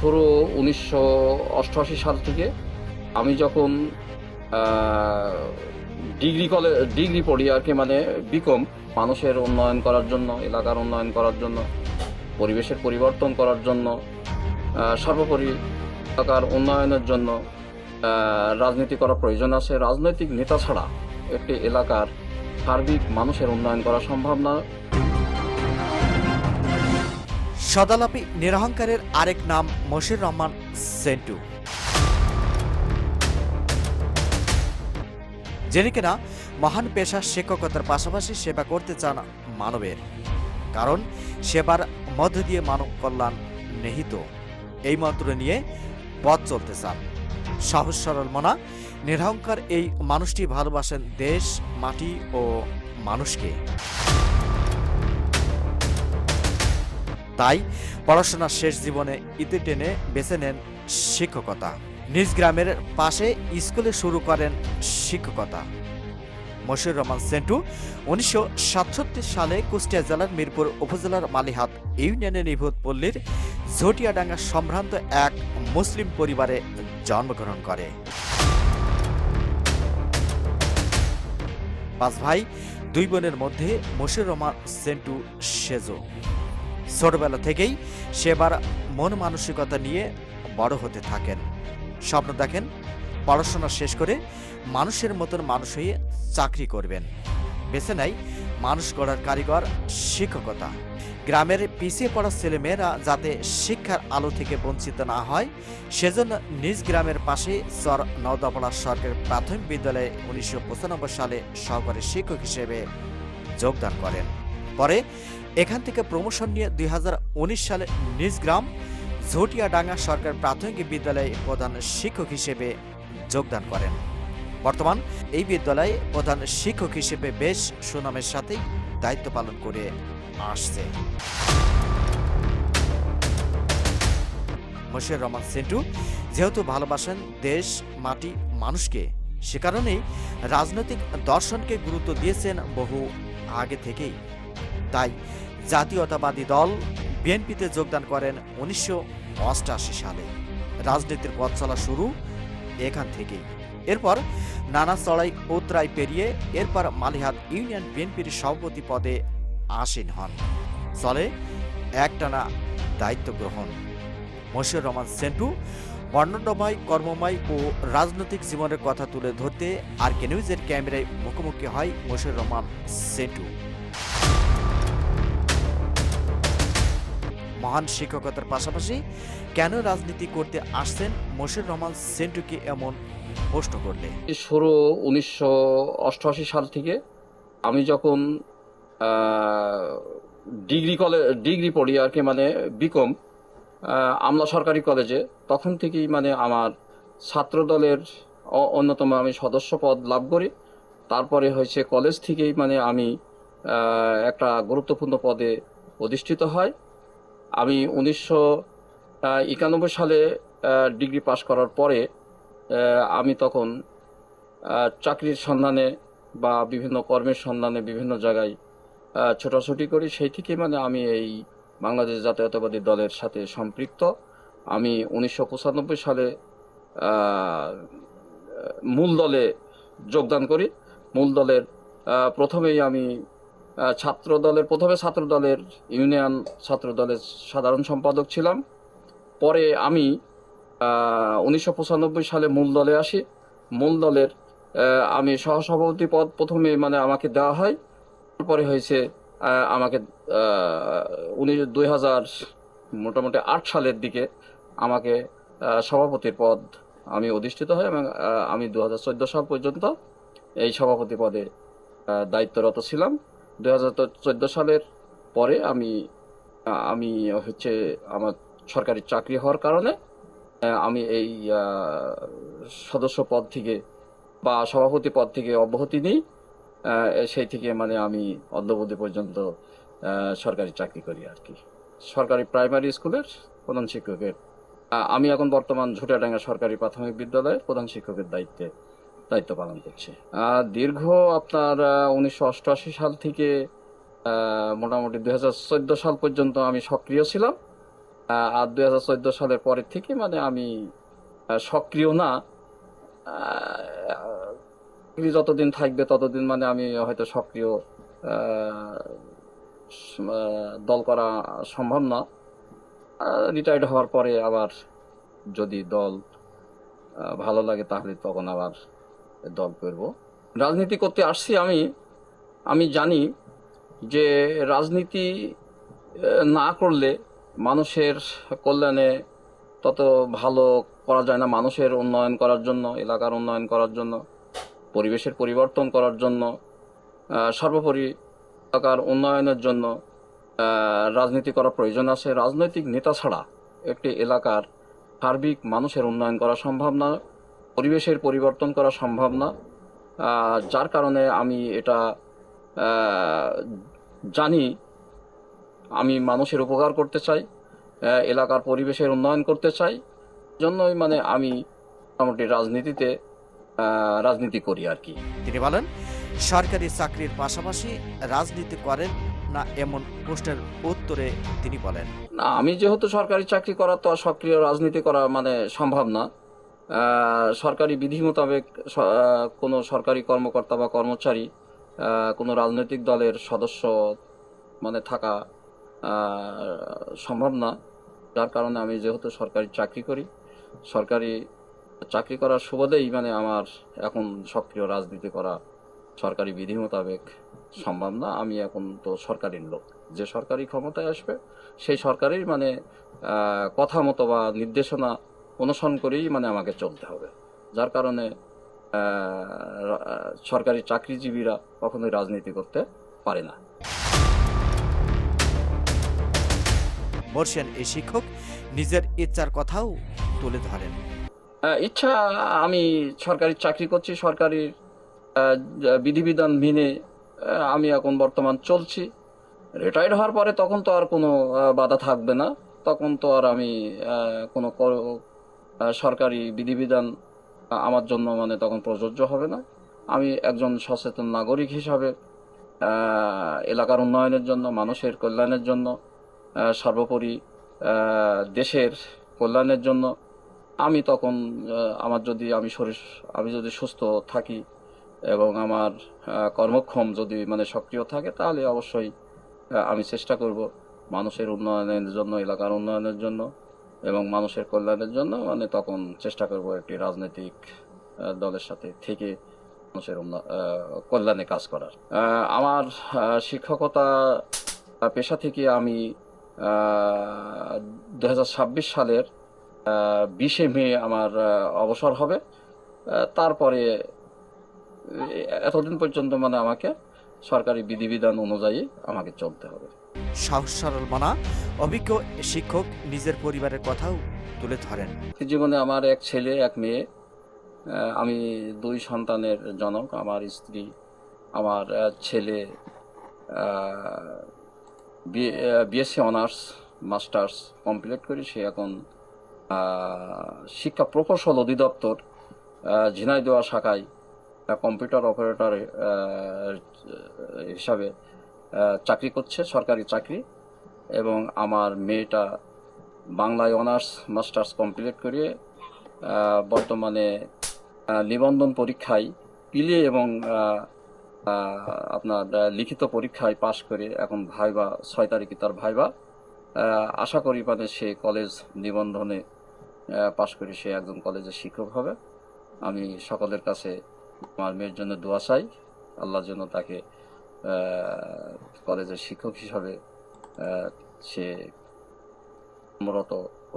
শুরু উনিশশো অষ্টআশি সাল থেকে আমি যখন ডিগ্রি কলেজ ডিগ্রি পড়ি আর কি মানে বিকম মানুষের উন্নয়ন করার জন্য, এলাকার উন্নয়ন করার জন্য, পরিবেশের পরিবর্তন করার জন্য সর্বোপরি এলাকার উন্নয়নের জন্য রাজনীতি করা প্রয়োজন আছে। রাজনৈতিক নেতা ছাড়া একটি এলাকার সার্বিক মানুষের উন্নয়ন করা সম্ভব না। সদালাপি নিরহংকারের আরেক নাম মশির রহমান সেন্টু। যিনি কিনা মহান পেশা শিক্ষকতার পাশাপাশি সেবা করতে চান মানবের। কারণ সেবার মধ্য দিয়ে মানব কল্যাণ নিহিত। এই মন্ত্র নিয়ে পথ চলতে চান। সহজ সরল মনা, নিরহংকার এই মানুষটি ভালোবাসেন দেশ, মাটি ও মানুষকে। তাই পড়াশোনার শেষ জীবনে ইতি টেনে বেছে নেন শিক্ষকতা। নিজ গ্রামের পাশে স্কুলে শুরু করেন শিক্ষকতা। মশিউর রহমান, সেন্টু, উনিশশো সালে কুষ্টিয়া জেলার মিরপুর উপজেলার মালিহাত ইউনিয়নের নিভূত পল্লীর ঝটিয়াডাঙ্গা সম্ভ্রান্ত এক মুসলিম পরিবারে জন্মগ্রহণ করে। পাঁচ ভাই, দুই বোনের মধ্যে মশিউর রহমান, সেন্টু, সেজো। ছোটবেলা থেকেই সেবার মন মানসিকতা নিয়ে বড় হতে থাকেন। স্বপ্ন দেখেন, পড়াশোনা শেষ করে মানুষের মতন মানুষ হয়ে চাকরি করবেন। বেছে নেয় মানুষ গড়ার কারিগর শিক্ষকতা। গ্রামের পিছিয়ে পড়া ছেলেমেয়েরা যাতে শিক্ষার আলো থেকে বঞ্চিত না হয়, সেজন্য নিজ গ্রামের পাশে চর নওদাপাড়া সরকারি প্রাথমিক বিদ্যালয়ে উনিশশো পঁচানব্বই সালে সহকারী শিক্ষক হিসেবে যোগদান করেন। পরে এখান থেকে প্রমোশন নিয়ে দু হাজার উনিশ সালে নিজ গ্রাম ঝটিয়াডাঙ্গা সরকার প্রাথমিক বিদ্যালয়ে প্রধান শিক্ষক হিসেবে যোগদান করেন। বর্তমান এই বিদ্যালয়ে প্রধান শিক্ষক হিসেবে বেশ সুনামের সাথেই দায়িত্ব পালন করে আসছে। মশিউর রহমান সেন্টু, যেহেতু ভালোবাসেন দেশ, মাটি, মানুষকে, সে কারণেই রাজনৈতিক দর্শনকে গুরুত্ব দিয়েছেন বহু আগে থেকেই। তাই জাতীয়তাবাদী দল বিএনপিতে যোগদান করেন উনিশশো সালে। রাজনীতির পথ চলা শুরু এখান থেকেই। এরপর নানা চড়াই উতরাই পেরিয়ে এরপর মালিহাত ইউনিয়ন বিএনপির সভাপতি পদে আসীন হন। চলে একটানা দায়িত্ব গ্রহণ। মশিউর রহমান সেন্টু বর্ণময় কর্মময় ও রাজনৈতিক জীবনের কথা তুলে ধরতে আর কে নিউজের ক্যামেরায় মুখোমুখি হয় মশিউর রহমান সেন্টু। মহান শিক্ষকতার পাশাপাশি কেন রাজনীতি করতে আসছেন মশিউর রহমান সেন্টুকে এমন প্রশ্ন করলে শুরু উনিশশো অষ্টআশি সাল থেকে আমি যখন ডিগ্রি কলেজ ডিগ্রি পড়ি আর কি মানে বিকম আমলা সরকারি কলেজে, তখন থেকেই মানে আমার ছাত্র দলের অন্যতম আমি সদস্য পদ লাভ করি। তারপরে হয়েছে কলেজ থেকেই মানে আমি একটা গুরুত্বপূর্ণ পদে অধিষ্ঠিত হয়। আমি উনিশশো একানব্বই সালে ডিগ্রি পাশ করার পরে আমি তখন চাকরির সন্ধানে বা বিভিন্ন কর্মের সন্ধানে বিভিন্ন জায়গায় ছোটাছুটি করি। সেই থেকে মানে আমি এই বাংলাদেশ জাতীয়তাবাদী দলের সাথে সম্পৃক্ত। আমি উনিশশো পঁচানব্বই সালে মূল দলে যোগদান করি। মূল দলের প্রথমেই আমি ছাত্র দলের প্রথমে ছাত্র দলের ইউনিয়ন ছাত্র দলের সাধারণ সম্পাদক ছিলাম। পরে আমি উনিশশো পঁচানব্বই সালে মূল দলে আসি। মূল দলের আমি সহসভাপতি পদ প্রথমে মানে আমাকে দেওয়া হয়। তারপরে হয়েছে আমাকে উনিশ, দুই হাজার মোটামুটি আট সালের দিকে আমাকে সভাপতির পদ আমি অধিষ্ঠিত হই এবং আমি দু হাজার চোদ্দ সাল পর্যন্ত এই সভাপতি পদে দায়িত্বরত ছিলাম। দুই হাজার চোদ্দ সালের পরে আমি আমি হচ্ছে আমার সরকারি চাকরি হওয়ার কারণে আমি এই সদস্য পদ থেকে বা সভাপতি পদ থেকে অব্যাহতি নিই সেই থেকে মানে আমি অদ্যবধি পর্যন্ত সরকারি চাকরি করি আর কি। সরকারি প্রাইমারি স্কুলের প্রধান শিক্ষকের আমি এখন বর্তমান ঝুটাডাঙ্গা সরকারি প্রাথমিক বিদ্যালয়ের প্রধান শিক্ষকের দায়িত্বে দায়িত্ব পালন করছি। আহ, দীর্ঘ আপনার উনিশশো অষ্টআশি সাল থেকে মোটামুটি দু হাজার চোদ্দ সাল পর্যন্ত আমি সক্রিয় ছিলাম। আর দুই হাজার চোদ্দ সালের পরের থেকে মানে আমি সক্রিয় না। যতদিন থাকবে ততদিন মানে আমি হয়তো সক্রিয় দল করা সম্ভব না। রিটায়ার্ড হওয়ার পরে আবার যদি দল ভালো লাগে তাহলে তখন আবার দল করব। রাজনীতি করতে আসছি আমি আমি জানি যে রাজনীতি না করলে মানুষের কল্যাণে তত ভালো করা যায় না। মানুষের উন্নয়ন করার জন্য, এলাকার উন্নয়ন করার জন্য, পরিবেশের পরিবর্তন করার জন্য সর্বোপরি এলাকার উন্নয়নের জন্য রাজনীতি করা প্রয়োজন আছে। রাজনৈতিক নেতা ছাড়া একটি এলাকার সার্বিক মানুষের উন্নয়ন করা সম্ভব না। পরিবেশের পরিবর্তন করা সম্ভব না। যার কারণে আমি এটা জানি আমি মানুষের উপকার করতে চাই এলাকার পরিবেশের উন্নয়ন করতে চাই। জন্যই মানে আমি মোটামুটি রাজনীতিতে রাজনীতি করি আর কি। তিনি বলেন সরকারি চাকরির পাশাপাশি রাজনীতি করেন না এমন প্রশ্নের উত্তরে তিনি বলেন। না আমি যেহেতু সরকারি চাকরি করা তো সক্রিয় রাজনীতি করা মানে সম্ভব না। সরকারি বিধি মোতাবেক কোনো সরকারি কর্মকর্তা বা কর্মচারী কোনো রাজনৈতিক দলের সদস্য মানে থাকা সম্ভব না। যার কারণে আমি যেহেতু সরকারি চাকরি করি, সরকারি চাকরি করার সুবাদেই মানে আমার এখন সক্রিয় রাজনীতি করা সরকারি বিধি মোতাবেক সম্ভব না। আমি এখন তো সরকারি লোক। যে সরকারি ক্ষমতায় আসবে, সেই সরকারের মানে কথা মতো বা নির্দেশনা অনুসরণ করেই মানে আমাকে চলতে হবে। যার কারণে সরকারি চাকরিজীবীরা কখনোই রাজনীতি করতে পারে না। মোর্শেন এই শিক্ষক নিজের ইচ্ছার কথাও তুলে ধরেন। ইচ্ছা আমি সরকারি চাকরি করছি সরকারি বিধিবিধান মেনে আমি এখন বর্তমান চলছি। রিটায়ার্ড হওয়ার পরে তখন তো আর কোনো বাধা থাকবে না। তখন তো আর আমি কোনো সরকারি বিধিবিধান আমার জন্য মানে তখন প্রযোজ্য হবে না। আমি একজন সচেতন নাগরিক হিসাবে এলাকার উন্নয়নের জন্য, মানুষের কল্যাণের জন্য সর্বোপরি দেশের কল্যাণের জন্য আমি তখন আমার যদি আমি শরীর, আমি যদি সুস্থ থাকি এবং আমার কর্মক্ষম যদি মানে সক্রিয় থাকে, তাহলে অবশ্যই আমি চেষ্টা করব মানুষের উন্নয়নের জন্য, এলাকার উন্নয়নের জন্য। এবং মানুষের কল্যাণের জন্য মানে তখন চেষ্টা করব একটি রাজনৈতিক দলের সাথে থেকে মানুষের কল্যাণে কাজ করার। আমার শিক্ষকতা পেশা থেকে আমি দু হাজার ছাব্বিশ সালের বিশে মে আমার অবসর হবে। তারপরে এতদিন পর্যন্ত মানে আমাকে সরকারি বিধিবিধান অনুযায়ী আমাকে চলতে হবে। সাহস, সরল মানা, অভিজ্ঞ শিক্ষক নিজের পরিবারের কথাও তুলে ধরেন। জীবনে আমার এক ছেলে, এক মেয়ে আমি দুই সন্তানের জনক। আমার স্ত্রী, আমার ছেলে বিএসসি অনার্স মাস্টার্স কমপ্লিট করি। সে এখন শিক্ষা প্রকৌশল অধিদপ্তর ঝিনাইদহ শাখায় কম্পিউটার অপারেটর হিসাবে চাকরি করছে, সরকারি চাকরি, এবং আমার মেয়েটা বাংলায় অনার্স, মাস্টার্স কমপ্লিট করে বর্তমানে নিবন্ধন পরীক্ষায় পিলে এবং আপনার লিখিত পরীক্ষায় পাশ করে এখন ভাইবা, ছয় তারিখে তার ভাইবা। আশা করি মানে সে কলেজ নিবন্ধনে পাশ করে সে একজন কলেজের শিক্ষক হবে। আমি সকলের কাছে আমার মেয়ের জন্য দোয়া চাই। আল্লাহ যেন তাকে কলেজের শিক্ষক হিসাবে সে মূলত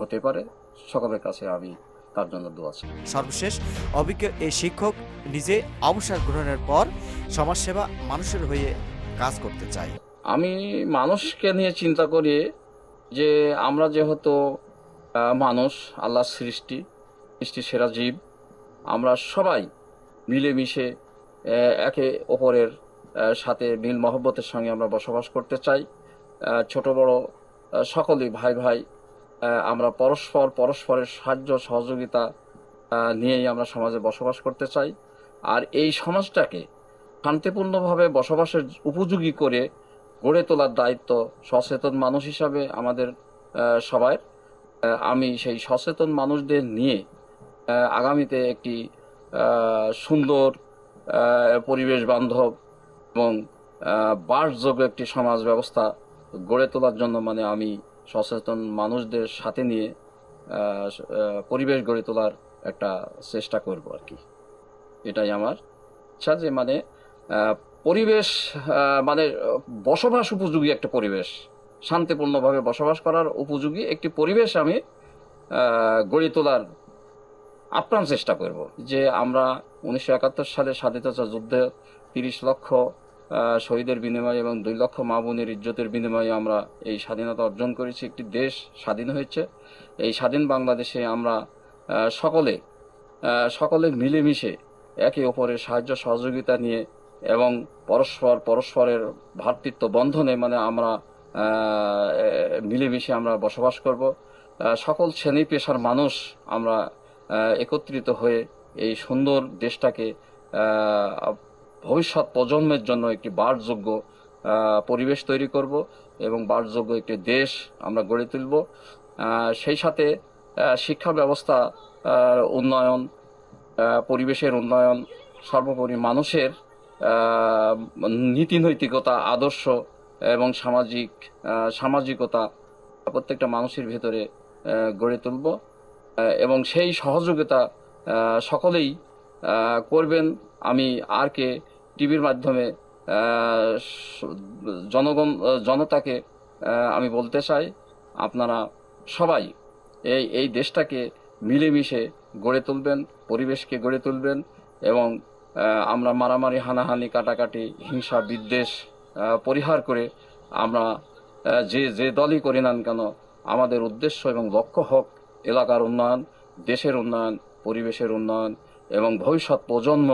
হতে পারে। সকলের কাছে আমি তার জন্য দোয়া চাই। সর্বশেষ অভিজ্ঞ এই শিক্ষক নিজে অবসর গ্রহণের পর সমাজসেবা মানুষের হয়ে কাজ করতে চাই আমি মানুষকে নিয়ে চিন্তা করি যে আমরা যেহেতু মানুষ আল্লাহর সৃষ্টি সৃষ্টি সেরা জীব আমরা সবাই মিলেমিশে একে অপরের সাথে মিল মহব্বতের সঙ্গে আমরা বসবাস করতে চাই। ছোট, বড় সকলেই ভাই ভাই আমরা পরস্পর, পরস্পরের সাহায্য, সহযোগিতা নিয়েই আমরা সমাজে বসবাস করতে চাই। আর এই সমাজটাকে শান্তিপূর্ণভাবে বসবাসের উপযোগী করে গড়ে তোলার দায়িত্ব সচেতন মানুষ হিসাবে আমাদের সবার আমি সেই সচেতন মানুষদের নিয়ে আগামীতে একটি সুন্দর পরিবেশ বান্ধব এবং বাসযোগ্য একটি সমাজ ব্যবস্থা গড়ে তোলার জন্য মানে আমি সচেতন মানুষদের সাথে নিয়ে পরিবেশ গড়ে তোলার একটা চেষ্টা করব আর কি। এটাই আমার ইচ্ছা যে মানে পরিবেশ মানে বসবাস উপযোগী একটা পরিবেশ, শান্তিপূর্ণভাবে বসবাস করার উপযোগী একটি পরিবেশ আমি গড়ে তোলার আপ্রাণ চেষ্টা করব। যে আমরা উনিশশো একাত্তর সালে স্বাধীনতা যুদ্ধে তিরিশ লক্ষ শহীদের বিনিময়ে এবং দুই লক্ষ মা বোনের ইজ্জতের বিনিময়ে আমরা এই স্বাধীনতা অর্জন করেছি। একটি দেশ স্বাধীন হয়েছে। এই স্বাধীন বাংলাদেশে আমরা সকলে সকলে মিলেমিশে একে অপরের সাহায্য, সহযোগিতা নিয়ে এবং পরস্পর, পরস্পরের ভ্রাতৃত্ব বন্ধনে মানে আমরা মিলেমিশে আমরা বসবাস করব। সকল শ্রেণি পেশার মানুষ আমরা একত্রিত হয়ে এই সুন্দর দেশটাকে ভবিষ্যৎ প্রজন্মের জন্য একটি বাসযোগ্য পরিবেশ তৈরি করব এবং বাসযোগ্য একটি দেশ আমরা গড়ে তুলব। সেই সাথে শিক্ষা ব্যবস্থা উন্নয়ন পরিবেশের উন্নয়ন, সর্বোপরি মানুষের নীতি নৈতিকতা, আদর্শ এবং সামাজিক সামাজিকতা প্রত্যেকটা মানুষের ভেতরে গড়ে তুলব। এবং সেই সহযোগিতা সকলেই করবেন। আমি আর কে টিভির মাধ্যমে জনগণ জনতাকে আমি বলতে চাই, আপনারা সবাই এই এই দেশটাকে মিলেমিশে গড়ে তুলবেন, পরিবেশকে গড়ে তুলবেন এবং আমরা মারামারি, হানাহানি, কাটাকাটি, হিংসা, বিদ্বেষ পরিহার করে আমরা যে যে দলই করি না কেন, আমাদের উদ্দেশ্য এবং লক্ষ্য হোক এলাকার উন্নয়ন, দেশের উন্নয়ন, পরিবেশের উন্নয়ন এবং ভবিষ্যৎ প্রজন্ম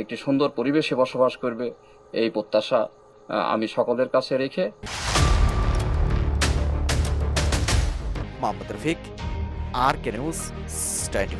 একটি সুন্দর পরিবেশে বসবাস করবে। এই প্রত্যাশা আমি সকলের কাছে রেখে Mohammad Rafiq R K news twenty